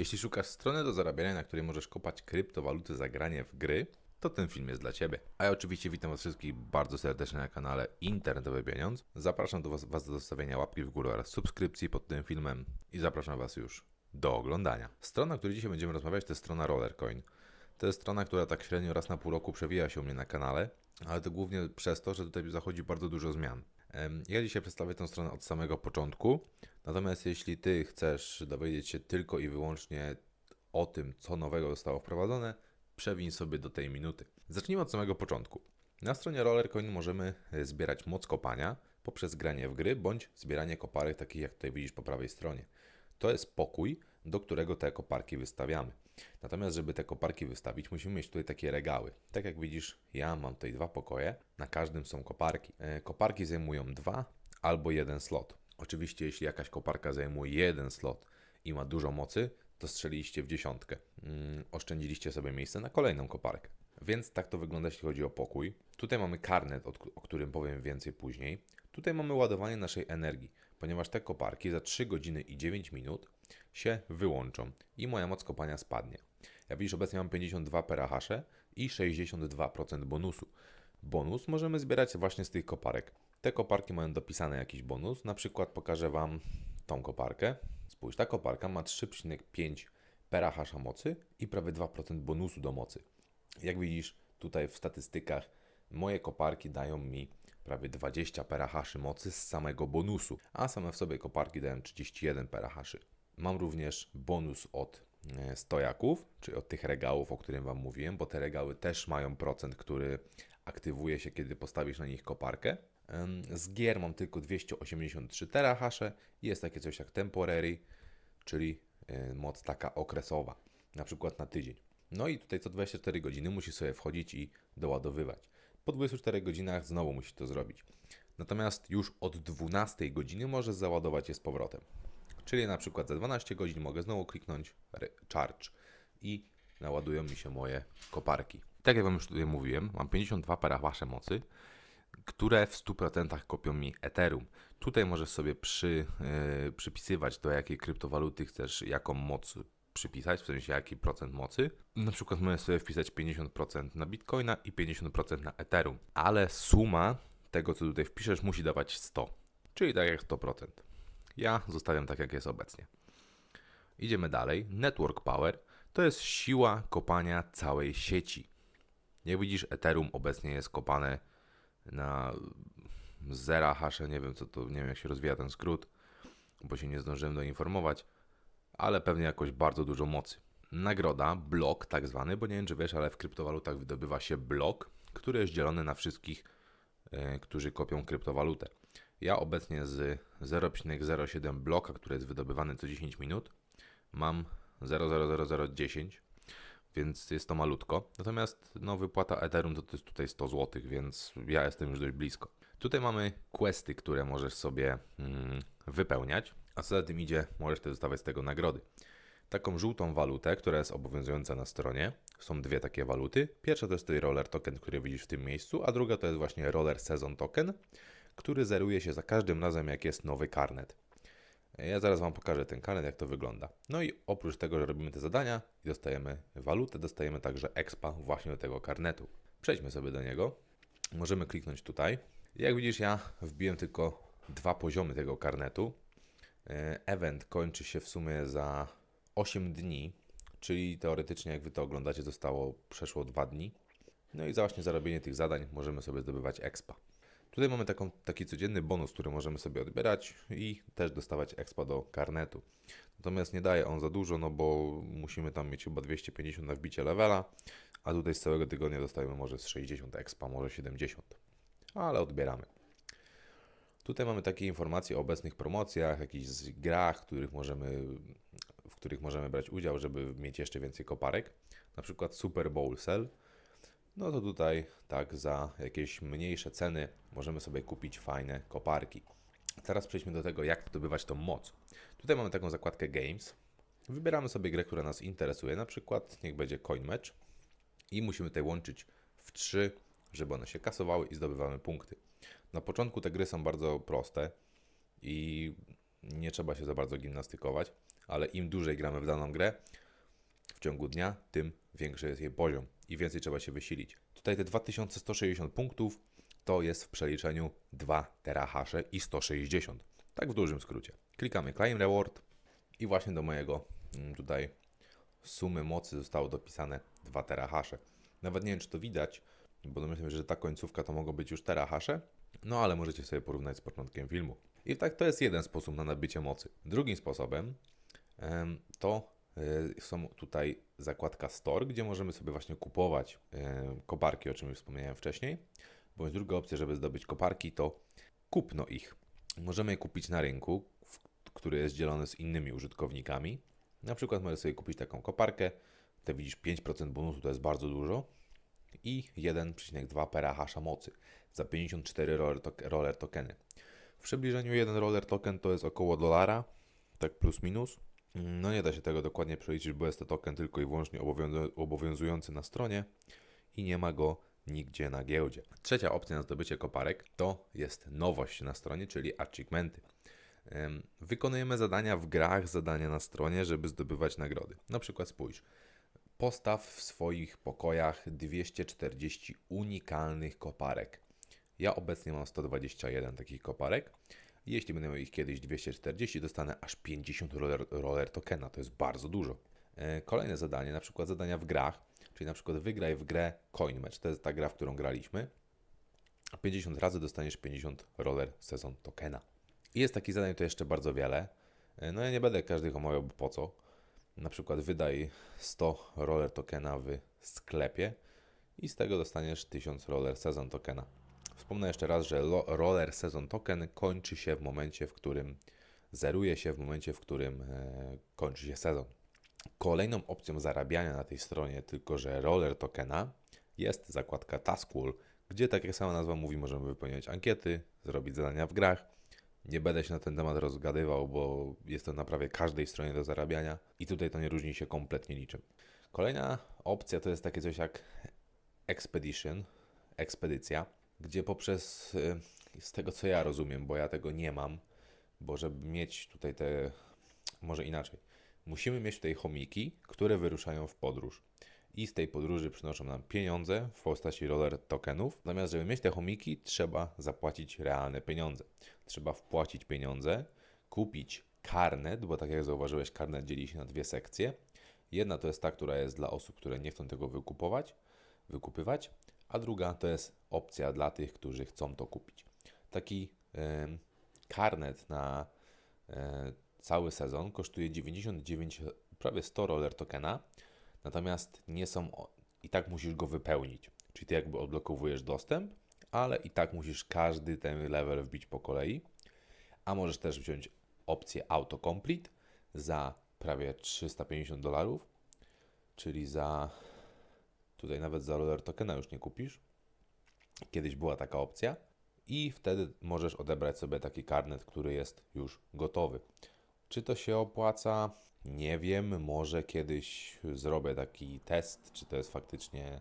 Jeśli szukasz strony do zarabiania, na której możesz kopać kryptowaluty za granie w gry, to ten film jest dla Ciebie. A ja oczywiście witam Was wszystkich bardzo serdecznie na kanale Internetowy Pieniądz. Zapraszam do was, was do zostawienia łapki w górę oraz subskrypcji pod tym filmem i zapraszam Was już do oglądania. Strona, o której dzisiaj będziemy rozmawiać, to jest strona Rollercoin. To jest strona, która tak średnio raz na pół roku przewija się u mnie na kanale, ale to głównie przez to, że tutaj zachodzi bardzo dużo zmian. Ja dzisiaj przedstawię tę stronę od samego początku, natomiast jeśli Ty chcesz dowiedzieć się tylko i wyłącznie o tym, co nowego zostało wprowadzone, przewiń sobie do tej minuty. Zacznijmy od samego początku. Na stronie Rollercoin możemy e, zbierać moc kopania poprzez granie w gry bądź zbieranie koparek, takich jak tutaj widzisz po prawej stronie. To jest pokój, do którego te koparki wystawiamy. Natomiast, żeby te koparki wystawić, musimy mieć tutaj takie regały. Tak jak widzisz, ja mam tutaj dwa pokoje, na każdym są koparki. E, Koparki zajmują dwa albo jeden slot. Oczywiście, jeśli jakaś koparka zajmuje jeden slot i ma dużo mocy, to strzeliście w dziesiątkę. Mm, oszczędziliście sobie miejsce na kolejną koparkę. Więc tak to wygląda, jeśli chodzi o pokój. Tutaj mamy karnet, o którym powiem więcej później. Tutaj mamy ładowanie naszej energii, ponieważ te koparki za 3 godziny i 9 minut się wyłączą i moja moc kopania spadnie. Jak widzisz, obecnie mam 52 perahasze i 62% bonusu. Bonus możemy zbierać właśnie z tych koparek. Te koparki mają dopisany jakiś bonus, na przykład pokażę Wam tą koparkę. Spójrz, ta koparka ma 3,5 perahasza mocy i prawie 2% bonusu do mocy. Jak widzisz tutaj w statystykach, moje koparki dają mi prawie 20 perahaszy mocy z samego bonusu, a same w sobie koparki dają 31 perahaszy. Mam również bonus od e, stojaków, czyli od tych regałów, o którym Wam mówiłem, bo te regały też mają procent, który aktywuje się, kiedy postawisz na nich koparkę. Z gier mam tylko 283 terahasze. Jest takie coś jak temporary, czyli e, moc taka okresowa, na przykład na tydzień. No i tutaj co 24 godziny musi sobie wchodzić i doładowywać. Po 24 godzinach znowu musi to zrobić. Natomiast już od 12 godziny możesz załadować je z powrotem. Czyli na przykład za 12 godzin mogę znowu kliknąć charge i naładują mi się moje koparki. Tak jak Wam już tutaj mówiłem, mam 52 perawasze mocy, które w 100% kopią mi Ethereum. Tutaj możesz sobie przy, yy, przypisywać do jakiej kryptowaluty chcesz jaką moc przypisać, w sensie jaki procent mocy. Na przykład możesz sobie wpisać 50% na Bitcoina i 50% na Ethereum, ale suma tego, co tutaj wpiszesz, musi dawać 100, czyli tak jak 100%. Ja zostawiam tak, jak jest obecnie. Idziemy dalej. Network Power to jest siła kopania całej sieci. Jak widzisz, Ethereum obecnie jest kopane na zera hasze, nie wiem co to, nie wiem jak się rozwija ten skrót, bo się nie zdążyłem doinformować, ale pewnie jakoś bardzo dużo mocy. Nagroda, blok tak zwany, bo nie wiem czy wiesz, ale w kryptowalutach wydobywa się blok, który jest dzielony na wszystkich, e, którzy kopią kryptowalutę. Ja obecnie z 0,07 bloka, który jest wydobywany co 10 minut, mam 0,00010, więc jest to malutko. Natomiast no, wypłata Ethereum to jest tutaj 100 zł, więc ja jestem już dość blisko. Tutaj mamy questy, które możesz sobie mm, wypełniać, a co za tym idzie, możesz też dostawać z tego nagrody. Taką żółtą walutę, która jest obowiązująca na stronie, są dwie takie waluty. Pierwsza to jest ten roller token, który widzisz w tym miejscu, a druga to jest właśnie roller season token, który zeruje się za każdym razem, jak jest nowy karnet. Ja zaraz Wam pokażę ten karnet, jak to wygląda. No i oprócz tego, że robimy te zadania i dostajemy walutę, dostajemy także expa właśnie do tego karnetu. Przejdźmy sobie do niego. Możemy kliknąć tutaj. Jak widzisz, ja wbiłem tylko dwa poziomy tego karnetu. E, Event kończy się w sumie za 8 dni, czyli teoretycznie, jak Wy to oglądacie, zostało przeszło 2 dni. No i za właśnie zarobienie tych zadań możemy sobie zdobywać expa. Tutaj mamy taką, taki codzienny bonus, który możemy sobie odbierać i też dostawać expa do karnetu. Natomiast nie daje on za dużo, no bo musimy tam mieć chyba 250 na wbicie levela, a tutaj z całego tygodnia dostajemy może z 60 expa, może 70. Ale odbieramy. Tutaj mamy takie informacje o obecnych promocjach, jakichś grach, których możemy, w których możemy brać udział, żeby mieć jeszcze więcej koparek. Na przykład Super Bowl Sell. No to tutaj tak za jakieś mniejsze ceny możemy sobie kupić fajne koparki. Teraz przejdźmy do tego, jak zdobywać tą moc. Tutaj mamy taką zakładkę Games. Wybieramy sobie grę, która nas interesuje, na przykład niech będzie Coin Match i musimy tutaj łączyć w 3, żeby one się kasowały i zdobywamy punkty. Na początku te gry są bardzo proste i nie trzeba się za bardzo gimnastykować, ale im dłużej gramy w daną grę w ciągu dnia, tym większy jest jej poziom i więcej trzeba się wysilić. Tutaj te 2160 punktów to jest w przeliczeniu 2 terahasze i 160. Tak w dużym skrócie. Klikamy Claim Reward i właśnie do mojego mm, tutaj sumy mocy zostało dopisane 2 terahasze. Nawet nie wiem, czy to widać, bo myślę, że ta końcówka to mogą być już terahasze, no ale możecie sobie porównać z początkiem filmu. I tak to jest jeden sposób na nabycie mocy. Drugim sposobem em, to e, są tutaj zakładka Store, gdzie możemy sobie właśnie kupować koparki, o czym już wspomniałem wcześniej. Bądź druga opcja, żeby zdobyć koparki, to kupno ich. Możemy je kupić na rynku, który jest dzielony z innymi użytkownikami. Na przykład możesz sobie kupić taką koparkę, te widzisz 5% bonusu, to jest bardzo dużo i 1,2 perahasza mocy za 54 roller, tok- roller tokeny. W przybliżeniu jeden roller token to jest około dolara, tak plus minus. No nie da się tego dokładnie przeliczyć, bo jest to token tylko i wyłącznie obowiązu- obowiązujący na stronie i nie ma go nigdzie na giełdzie. Trzecia opcja na zdobycie koparek to jest nowość na stronie, czyli achievementy. Em, Wykonujemy zadania w grach, zadania na stronie, żeby zdobywać nagrody. Na przykład spójrz. Postaw w swoich pokojach 240 unikalnych koparek. Ja obecnie mam 121 takich koparek. Jeśli będę miał ich kiedyś 240, dostanę aż 50 roller, roller tokena. To jest bardzo dużo. E, Kolejne zadanie, na przykład zadania w grach, czyli na przykład wygraj w grę Coin Match. To jest ta gra, w którą graliśmy. 50 razy dostaniesz 50 roller sezon tokena. I jest takich zadań to jeszcze bardzo wiele. E, No ja nie będę każdych omawiał, bo po co. Na przykład wydaj 100 roller tokena w sklepie i z tego dostaniesz 1000 roller sezon tokena. Wspomnę jeszcze raz, że roller sezon token kończy się w momencie, w którym zeruje się, w momencie, w którym e, kończy się sezon. Kolejną opcją zarabiania na tej stronie, tylko że roller tokena, jest zakładka Taskful, gdzie, tak jak sama nazwa mówi, możemy wypełniać ankiety, zrobić zadania w grach. Nie będę się na ten temat rozgadywał, bo jest to na prawie każdej stronie do zarabiania i tutaj to nie różni się kompletnie niczym. Kolejna opcja to jest takie coś jak Expedition, ekspedycja, gdzie poprzez, y, z tego co ja rozumiem, bo ja tego nie mam, bo żeby mieć tutaj te, może inaczej, musimy mieć tutaj chomiki, które wyruszają w podróż. I z tej podróży przynoszą nam pieniądze w postaci roller tokenów. Natomiast, żeby mieć te chomiki, trzeba zapłacić realne pieniądze. Trzeba wpłacić pieniądze, kupić karnet, bo tak jak zauważyłeś, karnet dzieli się na dwie sekcje. Jedna to jest ta, która jest dla osób, które nie chcą tego wykupować, wykupywać, a druga to jest opcja dla tych, którzy chcą to kupić. Taki em, karnet na e, cały sezon kosztuje 99, prawie 100 roller tokena, natomiast nie są, i tak musisz go wypełnić. Czyli ty jakby odblokowujesz dostęp, ale i tak musisz każdy ten level wbić po kolei. A możesz też wziąć opcję autocomplete za prawie 350 dolarów, czyli za tutaj nawet za roller tokena już nie kupisz. Kiedyś była taka opcja i wtedy możesz odebrać sobie taki karnet, który jest już gotowy. Czy to się opłaca? Nie wiem, może kiedyś zrobię taki test, czy to jest faktycznie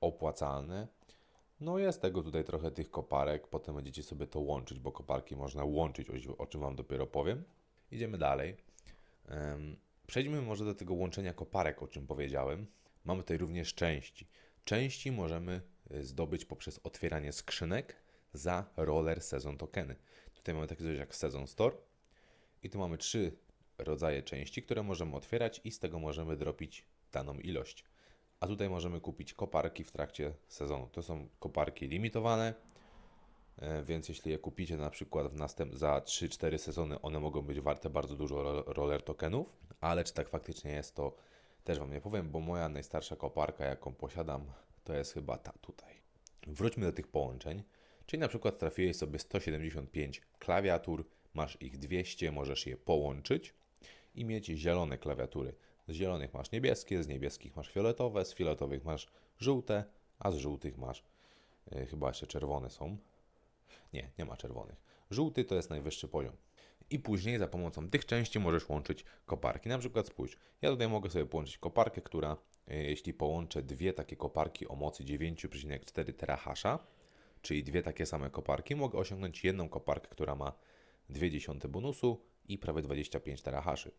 opłacalne. No jest tego tutaj trochę tych koparek, potem będziecie sobie to łączyć, bo koparki można łączyć, o, czym Wam dopiero powiem. Idziemy dalej. Przejdźmy może do tego łączenia koparek, o czym powiedziałem. Mamy tutaj również części. Części możemy y, zdobyć poprzez otwieranie skrzynek za roller sezon tokeny. Tutaj mamy takie coś jak Sezon Store i tu mamy trzy rodzaje części, które możemy otwierać i z tego możemy dropić daną ilość. A tutaj możemy kupić koparki w trakcie sezonu. To są koparki limitowane, e, więc jeśli je kupicie na przykład w następ za 3-4 sezony, one mogą być warte bardzo dużo ro- roller tokenów, ale czy tak faktycznie jest, to też Wam nie powiem, bo moja najstarsza koparka, jaką posiadam, to jest chyba ta tutaj. Wróćmy do tych połączeń, czyli na przykład trafiłeś sobie 175 klawiatur, masz ich 200, możesz je połączyć i mieć zielone klawiatury. Z zielonych masz niebieskie, z niebieskich masz fioletowe, z fioletowych masz żółte, a z żółtych masz yy, chyba jeszcze czerwone są. Nie, nie ma czerwonych. Żółty to jest najwyższy poziom. I później za pomocą tych części możesz łączyć koparki. Na przykład spójrz, ja tutaj mogę sobie połączyć koparkę, która e, jeśli połączę dwie takie koparki o mocy 9,4 terahasha, czyli dwie takie same koparki, mogę osiągnąć jedną koparkę, która ma 0,2 bonusu i prawie 25 terahaszy.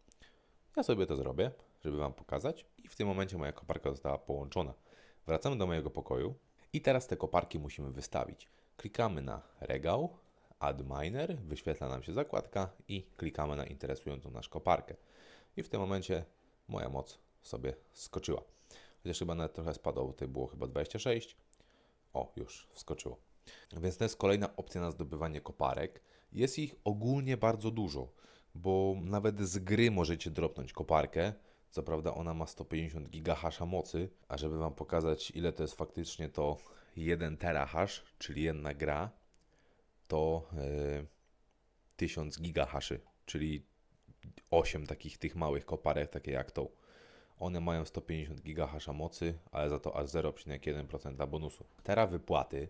Ja sobie to zrobię, żeby Wam pokazać i w tym momencie moja koparka została połączona. Wracamy do mojego pokoju i teraz te koparki musimy wystawić. Klikamy na regał, Add Miner, wyświetla nam się zakładka i klikamy na interesującą nas koparkę. I w tym momencie moja moc sobie skoczyła. Chociaż chyba nawet trochę spadło, tutaj było chyba 26. O, już wskoczyło. Więc to jest kolejna opcja na zdobywanie koparek. Jest ich ogólnie bardzo dużo, bo nawet z gry możecie dropnąć koparkę. Co prawda ona ma 150 gigahasza mocy, a żeby Wam pokazać ile to jest faktycznie to 1 terahash, czyli jedna gra, to yy, 1000 gigahaszy, czyli 8 takich tych małych koparek, takie jak tą. One mają 150 gigahasza mocy, ale za to aż 0,1% bonusu. Teraz wypłaty.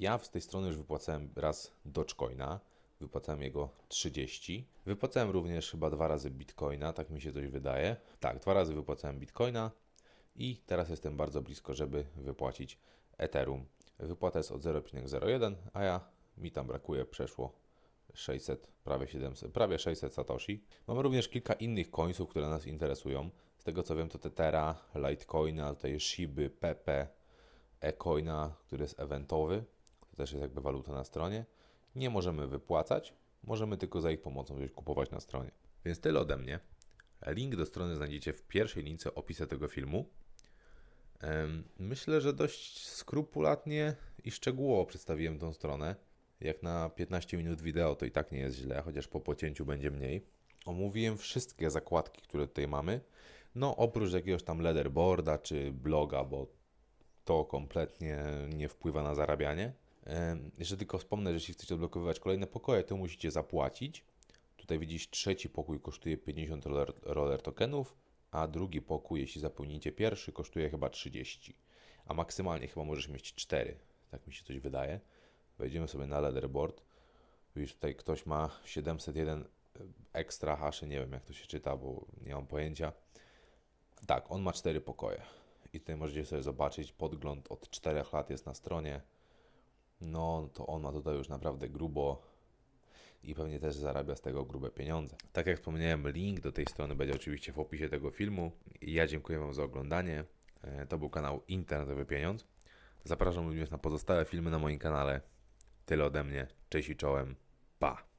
Ja z tej strony już wypłacałem raz Dogecoina, wypłacałem jego 30. Wypłacałem również chyba dwa razy Bitcoina, tak mi się coś wydaje. Tak, dwa razy wypłacałem Bitcoina i teraz jestem bardzo blisko, żeby wypłacić Ethereum. Wypłata jest od 0,01, a ja mi tam brakuje przeszło 600, prawie 700, prawie 600 satoshi. Mamy również kilka innych coinsów, które nas interesują. Z tego co wiem, to Tetera, Litecoina, tutaj Shiby, Pepe, eCoina, który jest eventowy. To też jest jakby waluta na stronie. Nie możemy wypłacać, możemy tylko za ich pomocą coś kupować na stronie. Więc tyle ode mnie. Link do strony znajdziecie w pierwszej lince opisu tego filmu. Myślę, że dość skrupulatnie i szczegółowo przedstawiłem tą stronę. Jak na 15 minut wideo to i tak nie jest źle, chociaż po pocięciu będzie mniej. Omówiłem wszystkie zakładki, które tutaj mamy. No oprócz jakiegoś tam leaderboarda czy bloga, bo to kompletnie nie wpływa na zarabianie. Jeszcze tylko wspomnę, że jeśli chcecie odblokowywać kolejne pokoje, to musicie zapłacić. Tutaj widzisz, trzeci pokój kosztuje 50 roller, roller tokenów, a drugi pokój, jeśli zapełnicie pierwszy, kosztuje chyba 30. A maksymalnie chyba możesz mieć 4. Tak mi się coś wydaje. Wejdziemy sobie na leaderboard. Widzisz, tutaj ktoś ma 701 ekstra haszy, nie wiem jak to się czyta, bo nie mam pojęcia. Tak, on ma 4 pokoje. I tutaj możecie sobie zobaczyć, podgląd od 4 lat jest na stronie. No, to on ma tutaj już naprawdę grubo i pewnie też zarabia z tego grube pieniądze. Tak jak wspomniałem, link do tej strony będzie oczywiście w opisie tego filmu. I ja dziękuję Wam za oglądanie. E, To był kanał Internetowy Pieniądz. Zapraszam również na pozostałe filmy na moim kanale. Tyle ode mnie. Cześć i czołem. Pa!